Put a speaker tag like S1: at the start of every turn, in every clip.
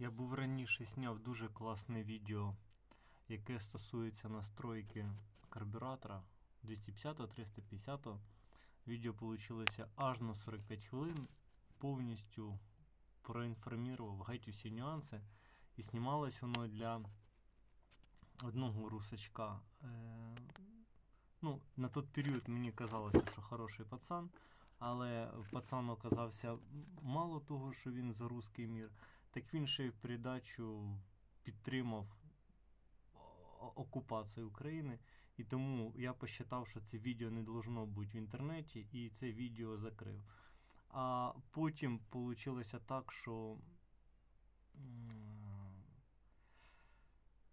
S1: Я був раніше зняв дуже класне відео, яке стосується настройки карбюратора 250-350. Відео вийшло аж на 45 хвилин. Повністю проінформував геть усі нюанси. І знімалось воно для одного русачка. Е, ну, на той період мені казалося, що хороший пацан, але пацан оказався мало того, що він за русський мір, так він ще й в придачу підтримав окупацію України. І тому я посчитав, що це відео не должно бути в інтернеті, і це відео закрив. А потім вийшло так, що.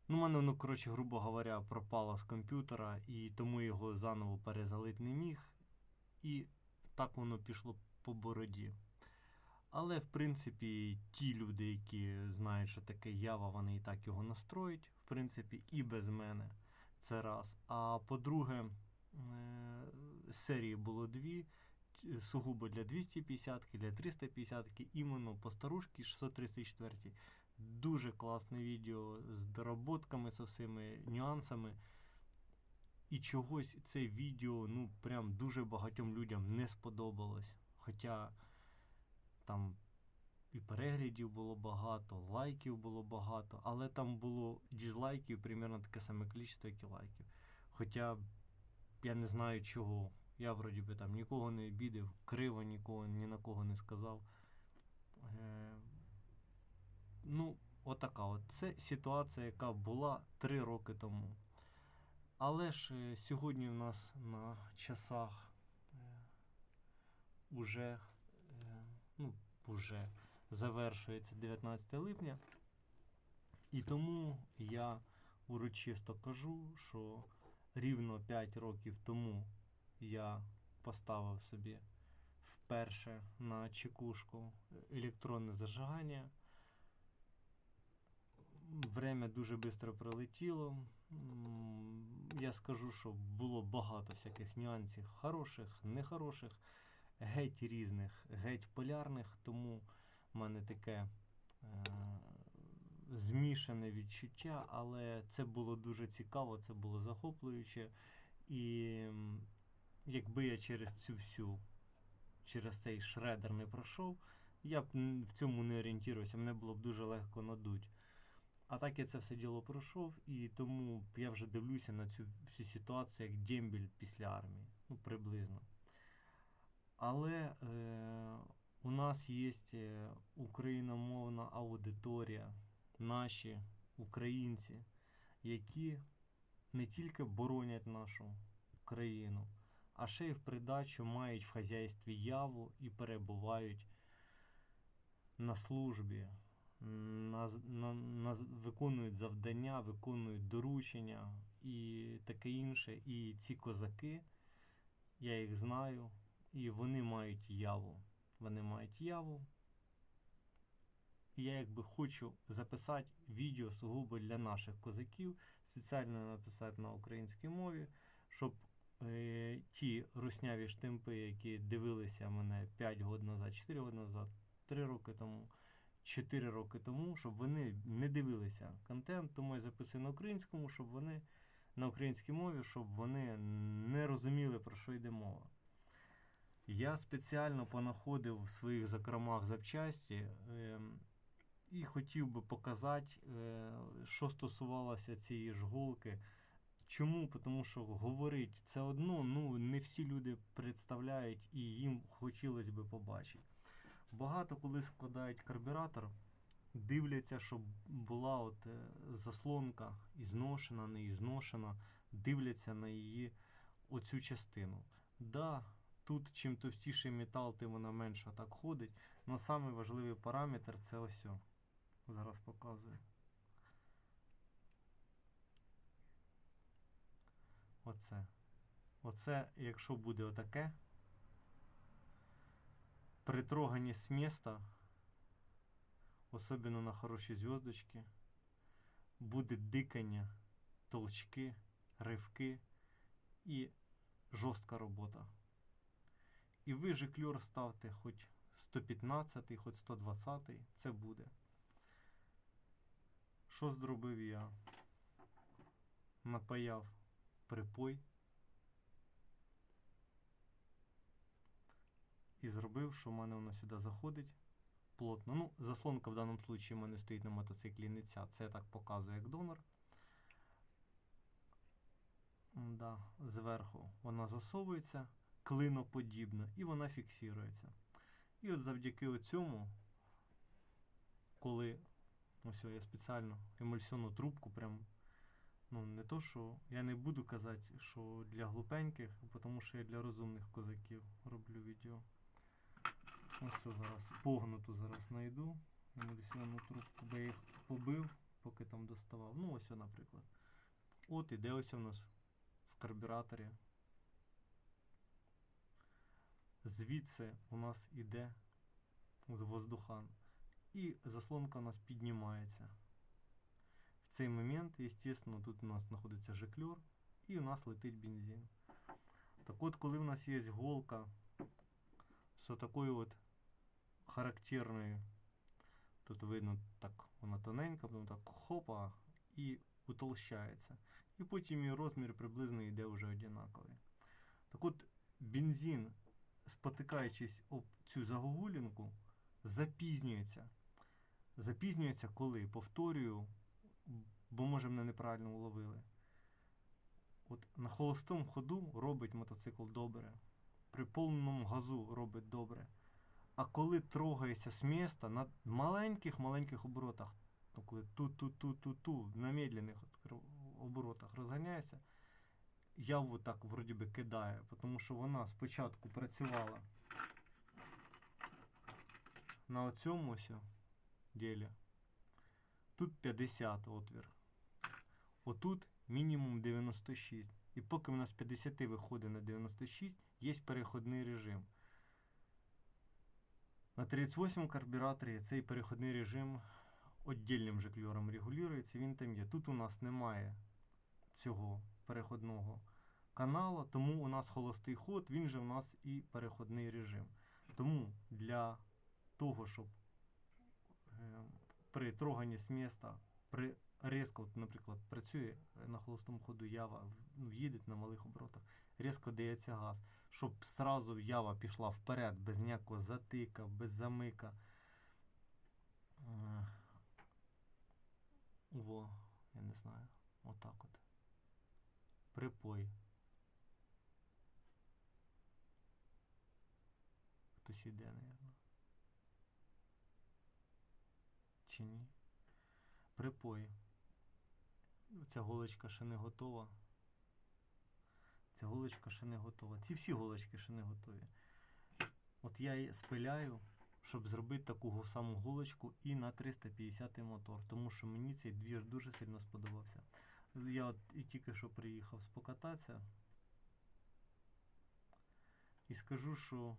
S1: Ну, мене воно, коротше, грубо говоря, пропало з комп'ютера, і тому його заново перезалити не міг. І так воно пішло по бороді. Але, в принципі, ті люди, які знають, що таке ява, вони і так його настроють, в принципі, і без мене. Це раз. А по-друге, е, серії було дві. Сугубо для 250 ки для 350 іменно по старушки 634. Дуже класне відео з доработками, з всіми нюансами. І чогось це відео, ну, прям дуже багатьом людям не сподобалось. Хоча там і переглядів було багато, лайків було багато, але там було дізлайків примерно таке саме кількість, як і лайків. Хоча я не знаю чого. Я вроді би там нікого не обідав, криво нікого ні на кого не сказав. Е, ну, отака от. Це ситуація, яка була 3 роки тому. Але ж е, сьогодні в нас на часах е, уже, уже завершується 19 липня. І тому я урочисто кажу, що рівно 5 років тому я поставив собі вперше на чекушку електронне зажигання. Время дуже швидко пролетіло. Я скажу, що було багато всяких нюансів, хороших, нехороших, геть різних, геть полярних, тому в мене таке е, змішане відчуття, але це було дуже цікаво, це було захоплююче. І якби я через цю всю, через цей шредер не пройшов, я б в цьому не орієнтувався, мене було б дуже легко надуть. А так я це все діло пройшов, і тому я вже дивлюся на цю всю ситуацію як дембіль після армії. Ну, приблизно. Але е, у нас є е, україномовна аудиторія, наші українці, які не тільки боронять нашу країну, а ще й в придачу мають в хазяйстві яву і перебувають на службі, на, на, на, виконують завдання, виконують доручення і таке інше. І ці козаки, я їх знаю, і вони мають яву. Вони мають яву. І я якби хочу записати відео сугубо для наших козаків, спеціально написати на українській мові, щоб е, ті русняві штимпи, які дивилися мене 5 років назад, 4 роки назад, 3 роки тому, 4 роки тому, щоб вони не дивилися контент, тому я записую на українському, щоб вони на українській мові, щоб вони не розуміли, про що йде мова. Я спеціально понаходив в своїх закромах запчасті ем, і хотів би показати, е, що стосувалося цієї ж голки. Чому? Тому що говорить це одно, ну не всі люди представляють і їм хотілося б побачити. Багато коли складають карбюратор, дивляться, щоб була от е, заслонка ізношена, не ізношена, дивляться на її оцю частину. Да, тут чим товстіший метал, тим вона менше так ходить. Але самий важливий параметр це ось. Зараз показую. Оце. Оце, якщо буде отаке, при троганні з міста, особливо на хороші зв'язочки, буде дикання, толчки, ривки і жорстка робота. І ви же кльор ставте хоч 115, хоч 120, це буде. Що зробив я? Напаяв припой. І зробив, що в мене воно сюди заходить плотно. Ну, заслонка в даному случаї в мене стоїть на мотоциклі не ця. Це я так показую як донор. Да, зверху вона засовується клиноподібно і вона фіксується. І от завдяки цьому, коли ось я спеціально емульсіонну трубку прям. Ну, не то, що я не буду казати, що для глупеньких, тому що я для розумних козаків роблю відео. Ось це зараз погнуту зараз знайду. Емульсіонну трубку, бо я їх побив, поки там доставав. Ну, ось, наприклад. От іде ось у нас в карбюраторі. Звідси у нас іде з воздухан. І заслонка у нас піднімається. В цей момент, естественно, тут у нас знаходиться жикльор і у нас летить бензин. Так от, коли в нас є голка з такою от характерною, тут видно так, вона тоненька, потім так хопа і утолщається. І потім її розмір приблизно йде вже однаковий. Так от, бензин, спотикаючись об цю загогулінку, запізнюється. Запізнюється коли? Повторюю, бо може мене неправильно уловили. От на холостому ходу робить мотоцикл добре. При повному газу робить добре. А коли трогається з міста на маленьких-маленьких оборотах, ну коли ту-ту-ту-ту-ту, на медленних оборотах розганяється, я вот так вроді би кидаю, тому що вона спочатку працювала на оцьому ось ділі. Тут 50 отвір. Отут мінімум 96. І поки у нас 50 виходить на 96, є переходний режим. На 38 карбюраторі цей переходний режим віддільним жикльором регулюється, він там є. Тут у нас немає цього переходного каналу, тому у нас холостий ход, він же у нас і переходний режим. Тому для того, щоб е, при троганні з міста, при різко, наприклад, працює на холостому ходу ява, ну, їде на малих оборотах, різко дається газ, щоб сразу ява пішла вперед, без ніякого затика, без замика. Е, Во, я не знаю. Отак от. Припой. Хтось іде, напевно. Чи ні? Припой. Ця голочка ще не готова. Ця голочка ще не готова. Ці всі голочки ще не готові. От я її спиляю, щоб зробити таку саму голочку і на 350 мотор. Тому що мені цей двір дуже сильно сподобався. Я от і тільки що приїхав спокататися. І скажу, що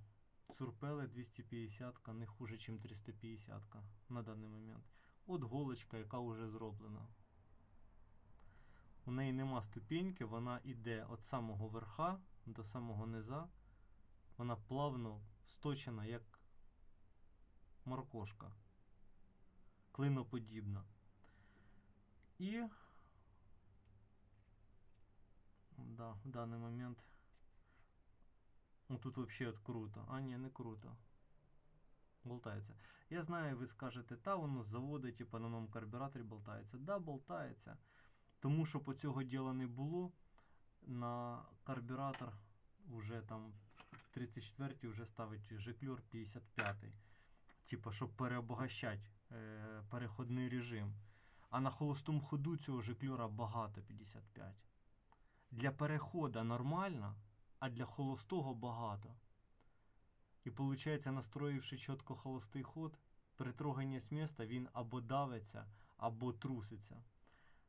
S1: Цурпели 250 не хуже, ніж 350 на даний момент. От голочка, яка вже зроблена. У неї нема ступеньки, вона йде від самого верха до самого низа. Вона плавно сточена, як моркошка. Клиноподібна. І да, в даний момент. Ну тут взагалі от круто. А, ні, не круто. Болтається. Я знаю, ви скажете, та воно з заводу, типу, на новому карбюраторі болтається. Да, болтається. Тому що по цього діла не було. На карбюратор вже там 34-й вже ставить жикльор 55 Типа, щоб переобогащати е, переходний режим. А на холостому ходу цього жикльора багато 55. Для переходу нормально, а для холостого багато. І виходить, настроївши чітко холостий ход, при троганні з міста він або давиться, або труситься.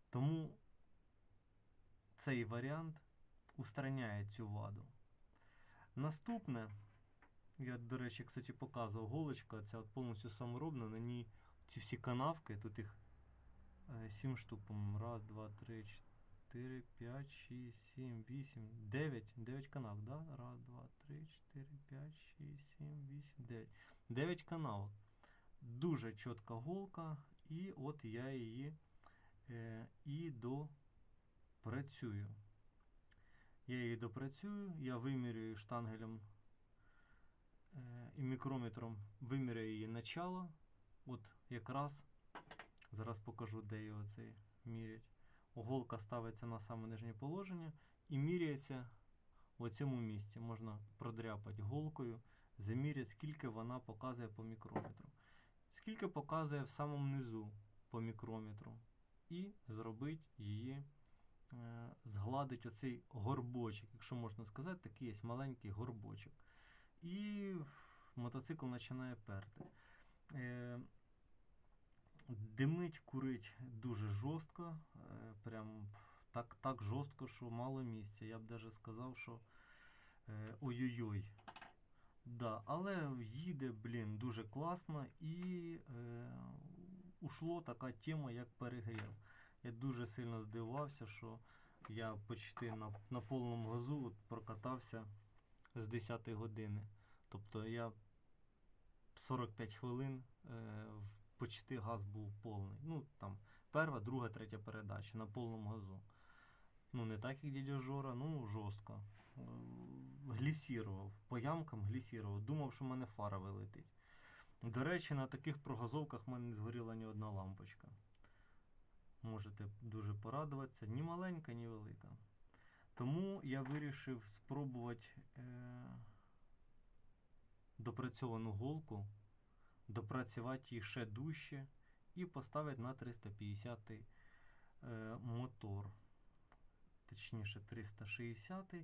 S1: Тому цей варіант устраняє цю ваду. Наступне, я, до речі, кстати, показував голочка, ця от повністю саморобна, на ній ці всі канавки, тут їх 7 штук, по-моєму, раз, два, три, 4, 5, 6, 7, 8, 9. 9 канав, да? Раз, два, три, 4, 5, 6, 7, 8, 9. 9 канавок. Дуже чітка голка, і от я її е, і допрацюю. Я її допрацюю, я вимірюю штангелем е, і мікрометром виміряю її начало. От якраз зараз покажу, де його цей мірять. Голка ставиться на саме нижнє положення і міряється в цьому місці. Можна продряпати голкою, заміряти, скільки вона показує по мікрометру. Скільки показує в самому низу по мікрометру. І зробити її, е, згладить оцей горбочок, якщо можна сказати, такий є маленький горбочок. І мотоцикл починає перти. Е, Димить, курить дуже жорстко, прям так, так жорстко, що мало місця. Я б навіть сказав, що е, ой-ой-ой. Да, але їде, блін, дуже класно і е, ушло така тема, як перегрів. Я дуже сильно здивувався, що я почти на, на повному газу от прокатався з 10 години. Тобто я 45 хвилин е, почти газ був повний. Ну, там перша, друга, третя передача на повному газу. Ну, не так, як дядя Жора, ну жорстко. Е, Глісірував. По ямкам глісірував. Думав, що в мене фара вилетить. До речі, на таких прогазовках в мене не згоріла ні одна лампочка. Можете дуже порадуватися. Ні маленька, ні велика. Тому я вирішив спробувати е, допрацьовану голку, допрацювати її ще дужче і поставити на 350 е, мотор. Точніше, 360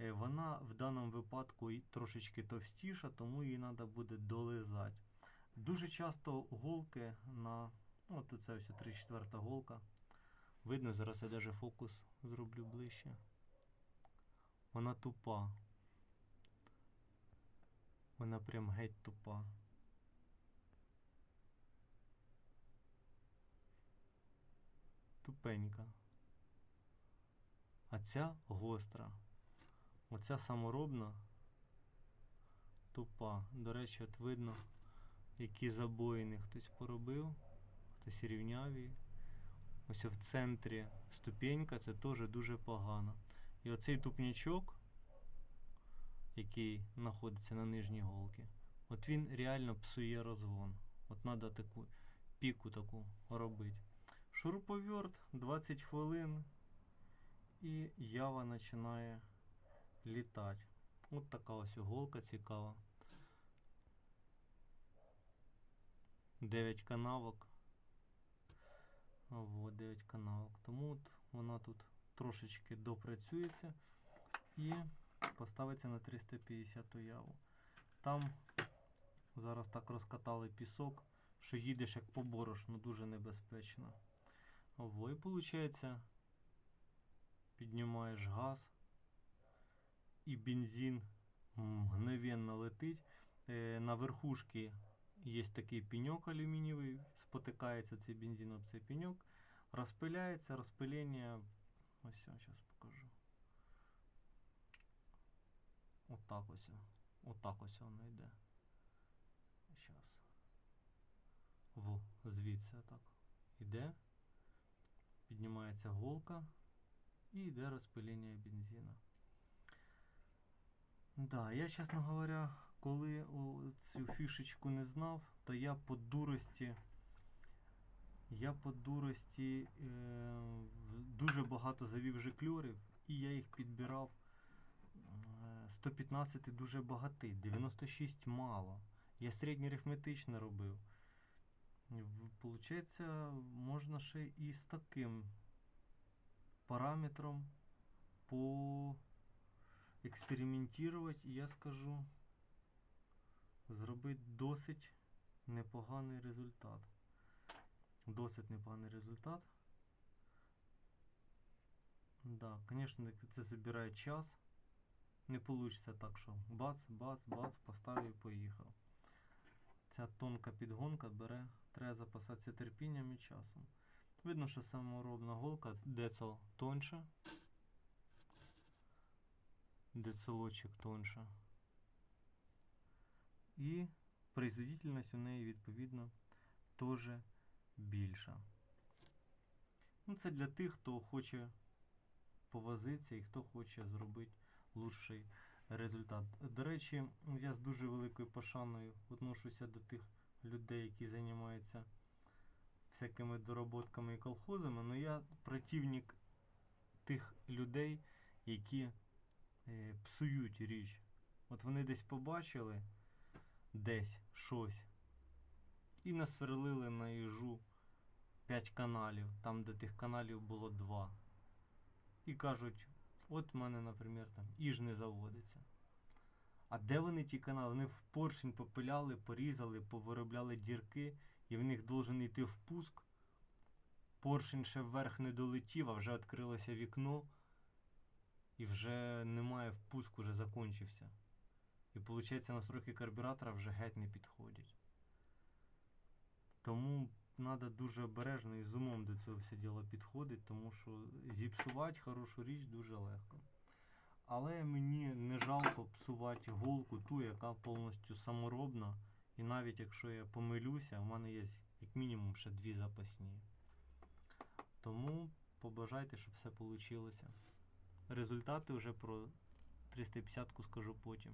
S1: Е, Вона в даному випадку трошечки товстіша, тому її треба буде долизати. Дуже часто голки на. Ну, от це ось 34 голка. Видно, зараз я даже фокус зроблю ближче. Вона тупа. Вона прям геть тупа. Тупенька. А ця гостра. Оця саморобна тупа. До речі, от видно, які забоїни хтось поробив, хтось рівняв. Ось в центрі ступенька, це теж дуже погано. І оцей тупнячок, який знаходиться на нижній голці, от він реально псує розгон. От треба таку піку таку робити. Шуруповерт 20 хвилин, і ява починає літати. От така ось голка цікава. 9 канавок. Вот 9 канавок. Тому от вона тут трошечки допрацюється і поставиться на 350 яву. Там зараз так розкатали пісок, що їдеш як по борошну, дуже небезпечно. І виходить, піднімаєш газ і бензин мгновенно летить. Е, на верхушці є такий пеньок алюмінієвий, спотикається цей бензин об цей пеньок, розпиляється, розпилення. Ось зараз покажу. Отак ось. Отак ось воно йде. Зараз. Во, звідси отак. Іде. Піднімається голка і йде розпилення бензина. Да, я, чесно говоря, коли цю фішечку не знав, то я по дурості. Я по дурості е, дуже багато завів жикльорів, і я їх підбирав. Е, 115 дуже багатий, 96 мало. Я середньоарифметично робив. Получається, можна ще і з таким параметром по експериментувати, і я скажу, зробити досить непоганий результат. Досить непоганий результат. Да, звісно, це забирає час. Не вийде так, що бац, бац, бац, поставив і поїхав. Ця тонка підгонка бере, треба запасатися терпінням і часом. Видно, що саморобна голка децл тонша. Децелочок тонша. І производительність у неї відповідно теж більша. Ну, це для тих, хто хоче повозитися і хто хоче зробити лучший результат. До речі, я з дуже великою пошаною відношуся до тих людей, які займаються всякими дороботками і колхозами, але я противник тих людей, які е, псують річ. От вони десь побачили десь щось і насверлили на їжу 5 каналів, там, де тих каналів було 2. І кажуть, от в мене, наприклад, там іж не заводиться. А де вони ті канали? Вони в поршень попиляли, порізали, повиробляли дірки, і в них должен йти впуск. Поршень ще вверх не долетів, а вже відкрилося вікно, і вже немає впуск, уже закончився. І виходить, настройки карбюратора вже геть не підходять. Тому треба дуже обережно і з умом до цього все діло підходити, тому що зіпсувати хорошу річ дуже легко. Але мені не жалко псувати голку, ту, яка повністю саморобна. І навіть якщо я помилюся, у мене є як мінімум ще дві запасні. Тому побажайте, щоб все вийшло. Результати вже про 350-ку скажу потім.